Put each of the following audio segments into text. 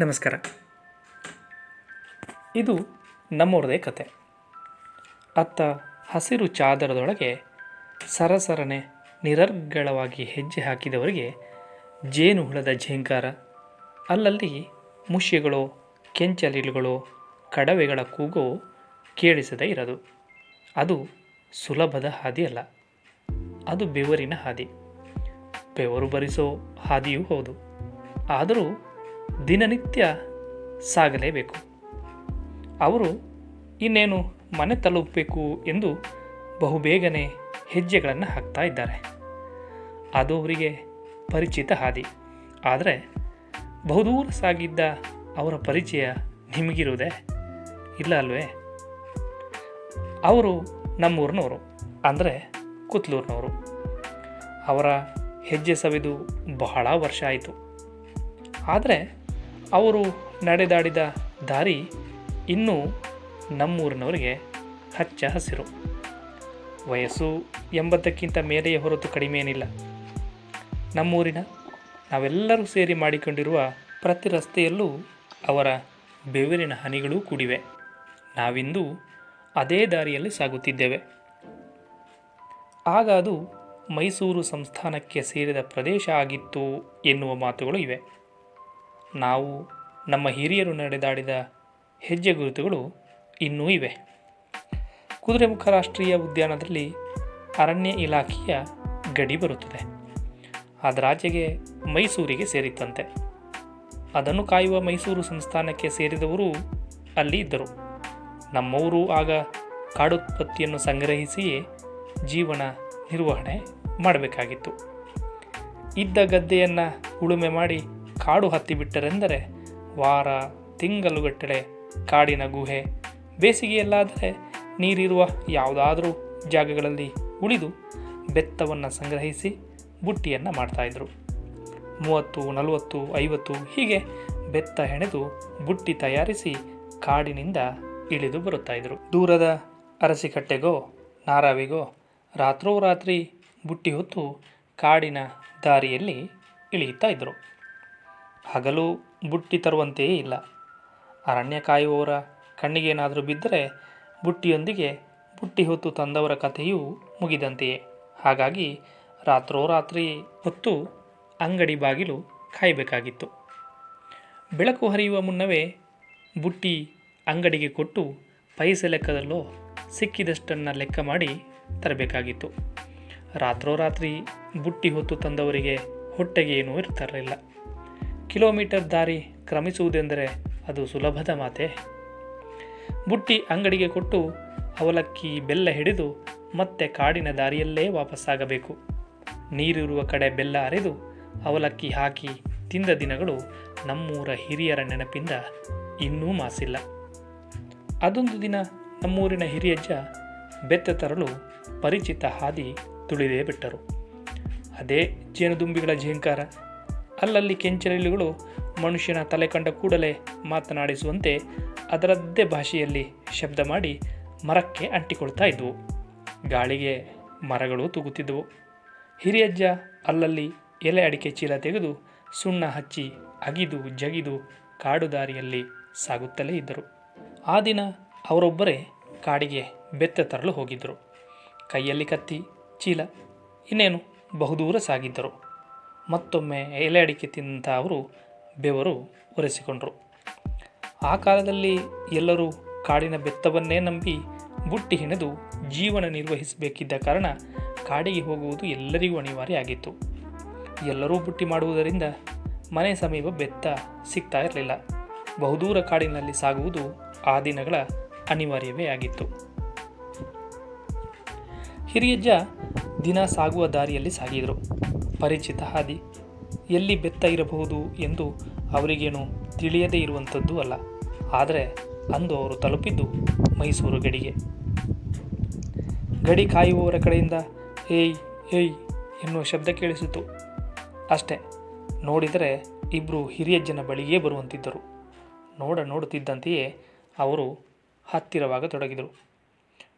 ನಮಸ್ಕಾರ. ಇದು ನಮ್ಮವ್ರದೇ ಕತೆ. ಅತ್ತ ಹಸಿರು ಚಾದರದೊಳಗೆ ಸರಸರನೆ ನಿರರ್ಗಳವಾಗಿ ಹೆಜ್ಜೆ ಹಾಕಿದವರಿಗೆ ಜೇನು ಹುಳದ ಝೇಂಕಾರ, ಅಲ್ಲಲ್ಲಿ ಮುಷ್ಯಗಳು, ಕೆಂಚಲಿಲುಗಳು, ಕಡವೆಗಳ ಕೂಗು ಕೇಳಿಸದೇ ಇರದು. ಅದು ಸುಲಭದ ಹಾದಿಯಲ್ಲ, ಅದು ಬೆವರಿನ ಹಾದಿ. ಬೆವರು ಬರಿಸೋ ಹಾದಿಯೂ ಹೌದು. ಆದರೂ ದಿನನಿತ್ಯ ಸಾಗಲೇಬೇಕು. ಅವರು ಇನ್ನೇನು ಮನೆ ತಲುಪಬೇಕು ಎಂದು ಬಹುಬೇಗನೆ ಹೆಜ್ಜೆಗಳನ್ನು ಹಾಕ್ತಾ ಇದ್ದಾರೆ. ಅದು ಅವರಿಗೆ ಪರಿಚಿತ ಹಾದಿ. ಆದರೆ ಬಹುದೂರ ಸಾಗಿದ್ದ ಅವರ ಪರಿಚಯ ನಿಮಗಿರುವುದೇ? ಇಲ್ಲ ಅಲ್ವೇ? ಅವರು ನಮ್ಮೂರಿನವರು ಅಂದರೆ ಕುತ್ಲೂರಿನವರು ಅವರ ಹೆಜ್ಜೆ ಸವಿದು ಬಹಳ ವರ್ಷ ಆಯಿತು. ಆದರೆ ಅವರು ನಡೆದಾಡಿದ ದಾರಿ ಇನ್ನೂ ನಮ್ಮೂರಿನವರಿಗೆ ಹಚ್ಚ ಹಸಿರು. ವಯಸ್ಸು ಎಂಬತ್ತಕ್ಕಿಂತ ಮೇಲೆಯೇ ಹೊರತು ಕಡಿಮೆ ಏನಿಲ್ಲ ನಮ್ಮೂರಿನ ನಾವೆಲ್ಲರೂ ಸೇರಿ ಮಾಡಿಕೊಂಡಿರುವ ಪ್ರತಿ ರಸ್ತೆಯಲ್ಲೂ ಅವರ ಬೆವರಿನ ಹನಿಗಳೂ ಕೂಡಿವೆ. ನಾವಿಂದು ಅದೇ ದಾರಿಯಲ್ಲಿ ಸಾಗುತ್ತಿದ್ದೇವೆ. ಆಗ ಅದು ಮೈಸೂರು ಸಂಸ್ಥಾನಕ್ಕೆ ಸೇರಿದ ಪ್ರದೇಶ ಆಗಿತ್ತು ಎನ್ನುವ ಮಾತುಗಳು ಇವೆ. ನಾವು ನಮ್ಮ ಹಿರಿಯರು ನಡೆದಾಡಿದ ಹೆಜ್ಜೆ ಗುರುತುಗಳು ಇನ್ನೂ ಇವೆ. ಕುದುರೆಮುಖ ರಾಷ್ಟ್ರೀಯ ಉದ್ಯಾನದಲ್ಲಿ ಅರಣ್ಯ ಇಲಾಖೆಯ ಗಡಿ ಬರುತ್ತದೆ. ಅದರಾಚೆಗೆ ಮೈಸೂರಿಗೆ ಸೇರಿತ್ತಂತೆ. ಅದನ್ನು ಕಾಯುವ ಮೈಸೂರು ಸಂಸ್ಥಾನಕ್ಕೆ ಸೇರಿದವರು ಅಲ್ಲಿ ಇದ್ದರು. ನಮ್ಮವರು ಆಗ ಕಾಡುತ್ಪತ್ತಿಯನ್ನು ಸಂಗ್ರಹಿಸಿಯೇ ಜೀವನ ನಿರ್ವಹಣೆ ಮಾಡಬೇಕಾಗಿತ್ತು. ಇದ್ದ ಗದ್ದೆಯನ್ನು ಉಳುಮೆ ಮಾಡಿ ಕಾಡು ಹತ್ತಿಬಿಟ್ಟರೆಂದರೆ ವಾರ ತಿಂಗಳುಗಟ್ಟಲೆ ಕಾಡಿನ ಗುಹೆ, ಬೇಸಿಗೆಯಲ್ಲಾದರೆ ನೀರಿರುವ ಯಾವುದಾದರೂ ಜಾಗಗಳಲ್ಲಿ ಉಳಿದು ಬೆತ್ತವನ್ನು ಸಂಗ್ರಹಿಸಿ ಬುಟ್ಟಿಯನ್ನು ಮಾಡ್ತಾಯಿದ್ರು ಮೂವತ್ತು, ನಲವತ್ತು, ಐವತ್ತು ಹೀಗೆ ಬೆತ್ತ ಹೆಣೆದು ಬುಟ್ಟಿ ತಯಾರಿಸಿ ಕಾಡಿನಿಂದ ಇಳಿದು ಬರುತ್ತಾಯಿದ್ರು ದೂರದ ಅರಸಿಕಟ್ಟೆಗೋ, ನಾರಾವಿಗೋ ರಾತ್ರೋರಾತ್ರಿ ಬುಟ್ಟಿ ಹೊತ್ತು ಕಾಡಿನ ದಾರಿಯಲ್ಲಿ ಇಳಿಯುತ್ತಾ ಇದ್ದರು ಹಗಲು ಬುಟ್ಟಿ ತರುವಂತೆಯೇ ಇಲ್ಲ. ಅರಣ್ಯ ಕಾಯುವವರ ಕಣ್ಣಿಗೇನಾದರೂ ಬಿದ್ದರೆ ಬುಟ್ಟಿಯೊಂದಿಗೆ ಬುಟ್ಟಿ ಹೊತ್ತು ತಂದವರ ಕಥೆಯೂ ಮುಗಿದಂತೆಯೇ. ಹಾಗಾಗಿ ರಾತ್ರೋರಾತ್ರಿ ಹೊತ್ತು ಅಂಗಡಿ ಬಾಗಿಲು ಕಾಯಬೇಕಾಗಿತ್ತು. ಬೆಳಕು ಹರಿಯುವ ಮುನ್ನವೇ ಬುಟ್ಟಿ ಅಂಗಡಿಗೆ ಕೊಟ್ಟು ಪೈಸೆ ಲೆಕ್ಕದಲ್ಲೋ ಸಿಕ್ಕಿದಷ್ಟನ್ನು ಲೆಕ್ಕ ಮಾಡಿ ತರಬೇಕಾಗಿತ್ತು. ರಾತ್ರೋರಾತ್ರಿ ಬುಟ್ಟಿ ಹೊತ್ತು ತಂದವರಿಗೆ ಹೊಟ್ಟೆಗೆ ಏನೂ ಇರ್ತಿರಲಿಲ್ಲ. ಕಿಲೋಮೀಟರ್ ದಾರಿ ಕ್ರಮಿಸುವುದೆಂದರೆ ಅದು ಸುಲಭದ ಮಾತೆ. ಬುಟ್ಟಿ ಅಂಗಡಿಗೆ ಕೊಟ್ಟು ಅವಲಕ್ಕಿ, ಬೆಲ್ಲ ಹಿಡಿದು ಮತ್ತೆ ಕಾಡಿನ ದಾರಿಯಲ್ಲೇ ವಾಪಸ್ಸಾಗಬೇಕು ನೀರಿರುವ ಕಡೆ ಬೆಲ್ಲ ಅರೆದು ಅವಲಕ್ಕಿ ಹಾಕಿ ತಿಂದ ದಿನಗಳು ನಮ್ಮೂರ ಹಿರಿಯರ ನೆನಪಿಂದ ಇನ್ನೂ ಮಾಸಿಲ್ಲ. ಅದೊಂದು ದಿನ ನಮ್ಮೂರಿನ ಹಿರಿಯಜ್ಜ ಬೆತ್ತ ತರಲು ಪರಿಚಿತ ಹಾದಿ ತುಳಿದೇ ಬಿಟ್ಟರು. ಅದೇ ಜೇನುದುಂಬಿಗಳ ಝೇಂಕಾರ. ಅಲ್ಲಲ್ಲಿ ಕೆಂಚಲಿಲುಗಳು ಮನುಷ್ಯನ ತಲೆ ಕಂಡ ಕೂಡಲೇ ಮಾತನಾಡಿಸುವಂತೆ ಅದರದ್ದೇ ಭಾಷೆಯಲ್ಲಿ ಶಬ್ದ ಮಾಡಿ ಮರಕ್ಕೆ ಅಂಟಿಕೊಳ್ತಾ ಇದ್ವು. ಗಾಳಿಗೆ ಮರಗಳು ತೂಗುತ್ತಿದ್ದವು ಹಿರಿಯಜ್ಜ ಅಲ್ಲಲ್ಲಿ ಎಲೆ ಅಡಿಕೆ ಚೀಲ ತೆಗೆದು ಸುಣ್ಣ ಹಚ್ಚಿ ಅಗಿದು ಜಗಿದು ಕಾಡು ದಾರಿಯಲ್ಲಿ ಸಾಗುತ್ತಲೇ ಇದ್ದರು. ಆ ದಿನ ಅವರೊಬ್ಬರೇ ಕಾಡಿಗೆ ಬೆತ್ತ ತರಲು ಹೋಗಿದ್ದರು. ಕೈಯಲ್ಲಿ ಕತ್ತಿ, ಚೀಲ, ಇನ್ನೇನು ಬಹುದೂರ ಸಾಗಿದ್ದರು. ಮತ್ತೊಮ್ಮೆ ಎಲೆ ಅಡಿಕೆ ತಿಂದಂಥ ಅವರು ಬೆವರು ಒರೆಸಿಕೊಂಡರು. ಆ ಕಾಲದಲ್ಲಿ ಎಲ್ಲರೂ ಕಾಡಿನ ಬೆತ್ತವನ್ನೇ ನಂಬಿ ಬುಟ್ಟಿ ಹೆಣೆದು ಜೀವನ ನಿರ್ವಹಿಸಬೇಕಿದ್ದ ಕಾರಣ ಕಾಡಿಗೆ ಹೋಗುವುದು ಎಲ್ಲರಿಗೂ ಅನಿವಾರ್ಯ ಆಗಿತ್ತು. ಎಲ್ಲರೂ ಬುಟ್ಟಿ ಮಾಡುವುದರಿಂದ ಮನೆ ಸಮೀಪ ಬೆತ್ತ ಸಿಗ್ತಾ ಇರಲಿಲ್ಲ. ಬಹುದೂರ ಕಾಡಿನಲ್ಲಿ ಸಾಗುವುದು ಆ ದಿನಗಳ ಅನಿವಾರ್ಯವೇ ಆಗಿತ್ತು. ಹಿರಿಯಜ್ಜ ದಿನ ಸಾಗುವ ದಾರಿಯಲ್ಲಿ ಸಾಗಿದರು. ಪರಿಚಿತ ಹಾದಿ. ಎಲ್ಲಿ ಬೆತ್ತ ಇರಬಹುದು ಎಂದು ಅವರಿಗೇನು ತಿಳಿಯದೇ ಇರುವಂಥದ್ದು ಅಲ್ಲ. ಆದರೆ ಅಂದು ಅವರು ತಲುಪಿದ್ದು ಮೈಸೂರು ಗಡಿಗೆ. ಗಡಿ ಕಾಯುವವರ ಕಡೆಯಿಂದ ಏಯ್ ಏಯ್ ಎನ್ನುವ ಶಬ್ದ ಕೇಳಿಸಿತು. ಅಷ್ಟೇ, ನೋಡಿದರೆ ಇಬ್ಬರು ಹಿರಿಯಜ್ಜನ ಬಳಿಯೇ ಬರುವಂತಿದ್ದರು. ನೋಡ ನೋಡುತ್ತಿದ್ದಂತೆಯೇ ಅವರು ಹತ್ತಿರವಾಗತೊಡಗಿದರು.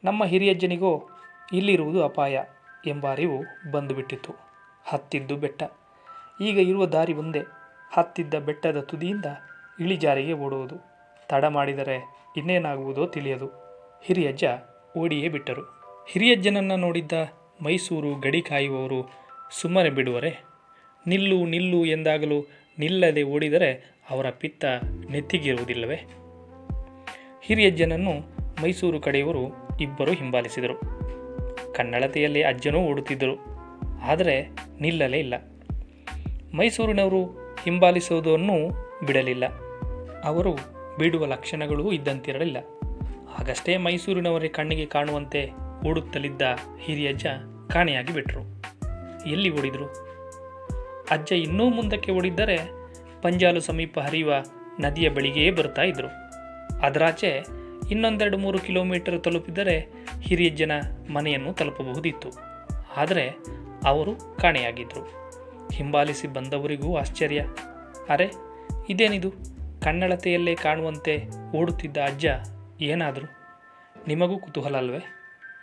ನಮ್ಮ ಹಿರಿಯಜ್ಜನಿಗೋ ಇಲ್ಲಿರುವುದು ಅಪಾಯ ಎಂಬ ಅರಿವು ಬಂದುಬಿಟ್ಟಿತು ಹತ್ತಿದ್ದು ಬೆಟ್ಟ. ಈಗ ಇರುವ ದಾರಿ ಒಂದೇ. ಹತ್ತಿದ್ದ ಬೆಟ್ಟದ ತುದಿಯಿಂದ ಇಳಿಜಾರಿಗೆ ಓಡುವುದು. ತಡ ಮಾಡಿದರೆ ಇನ್ನೇನಾಗುವುದೋ ತಿಳಿಯದು. ಹಿರಿಯಜ್ಜ ಓಡಿಯೇ ಬಿಟ್ಟರು. ಹಿರಿಯಜ್ಜನನ್ನು ನೋಡಿದ್ದ ಮೈಸೂರು ಗಡಿ ಕಾಯುವವರು ಸುಮ್ಮನೆ ಬಿಡುವರೆ. ನಿಲ್ಲು ನಿಲ್ಲು ಎಂದಾಗಲೂ ನಿಲ್ಲದೆ ಓಡಿದರೆ ಅವರ ಪಿತ್ತ ನೆತ್ತಿಗಿರುವುದಿಲ್ಲವೇ. ಹಿರಿಯಜ್ಜನನ್ನು ಮೈಸೂರು ಕಡೆಯವರು ಇಬ್ಬರು ಹಿಂಬಾಲಿಸಿದರು. ಕನ್ನಡತೆಯಲ್ಲಿ ಅಜ್ಜನೂ ಓಡುತ್ತಿದ್ದರು. ಆದರೆ ನಿಲ್ಲಲೇ ಇಲ್ಲ. ಮೈಸೂರಿನವರು ಹಿಂಬಾಲಿಸುವುದನ್ನು ಬಿಡಲಿಲ್ಲ. ಅವರು ಬಿಡುವ ಲಕ್ಷಣಗಳೂ ಇದ್ದಂತಿರಲಿಲ್ಲ. ಆಗಷ್ಟೇ ಮೈಸೂರಿನವರೇ ಕಣ್ಣಿಗೆ ಕಾಣುವಂತೆ ಓಡುತ್ತಲಿದ್ದ ಹಿರಿಯಜ್ಜ ಕಾಣೆಯಾಗಿ ಬಿಟ್ಟರು ಎಲ್ಲಿ ಓಡಿದರು? ಅಜ್ಜ ಇನ್ನೂ ಮುಂದಕ್ಕೆ ಓಡಿದ್ದರೆ ಪಂಜಾಲು ಸಮೀಪ ಹರಿಯುವ ನದಿಯ ಬಳಿಗೆಯೇ ಬರ್ತಾ ಇದ್ದರು ಅದರಾಚೆ ಇನ್ನೊಂದೆರಡು ಮೂರು ಕಿಲೋಮೀಟರ್ ತಲುಪಿದರೆ ಹಿರಿಯಜ್ಜನ ಮನೆಯನ್ನು ತಲುಪಬಹುದಿತ್ತು. ಆದರೆ ಅವರು ಕಾಣೆಯಾಗಿದ್ದರು ಹಿಂಬಾಲಿಸಿ ಬಂದವರಿಗೂ ಆಶ್ಚರ್ಯ. ಅರೆ, ಇದೇನಿದು? ಕನ್ನಡತೆಯಲ್ಲೇ ಕಾಣುವಂತೆ ಓಡುತ್ತಿದ್ದ ಅಜ್ಜ ಏನಾದರೂ? ನಿಮಗೂ ಕುತೂಹಲ ಅಲ್ವೇ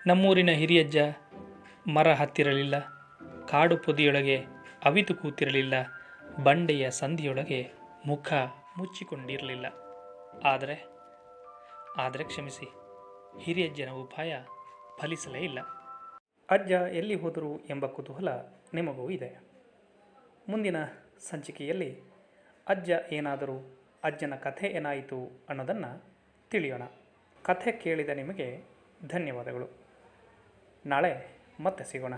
ನಮ್ಮೂರಿನ ಹಿರಿಯಜ್ಜ ಮರ ಹತ್ತಿರಲಿಲ್ಲ. ಕಾಡು ಪೊದಿಯೊಳಗೆ ಅವಿತು ಕೂತಿರಲಿಲ್ಲ. ಬಂಡೆಯ ಸಂಧಿಯೊಳಗೆ ಮುಖ ಮುಚ್ಚಿಕೊಂಡಿರಲಿಲ್ಲ. ಆದರೆ ಆದರೆ ಕ್ಷಮಿಸಿ. ಹಿರಿಯಜ್ಜನ ಉಪಾಯ ಫಲಿಸಲೇ ಇಲ್ಲ. ಅಜ್ಜ ಎಲ್ಲಿ ಹೋದರು ಎಂಬ ಕುತೂಹಲ ನಿಮಗೂ ಇದೆ. ಮುಂದಿನ ಸಂಚಿಕೆಯಲ್ಲಿ ಅಜ್ಜ ಏನಾದರೂ, ಅಜ್ಜನ ಕಥೆ ಏನಾಯಿತು ಅನ್ನೋದನ್ನು ತಿಳಿಯೋಣ. ಕಥೆ ಕೇಳಿದ ನಿಮಗೆ ಧನ್ಯವಾದಗಳು. ನಾಳೆ ಮತ್ತೆ ಸಿಗೋಣ.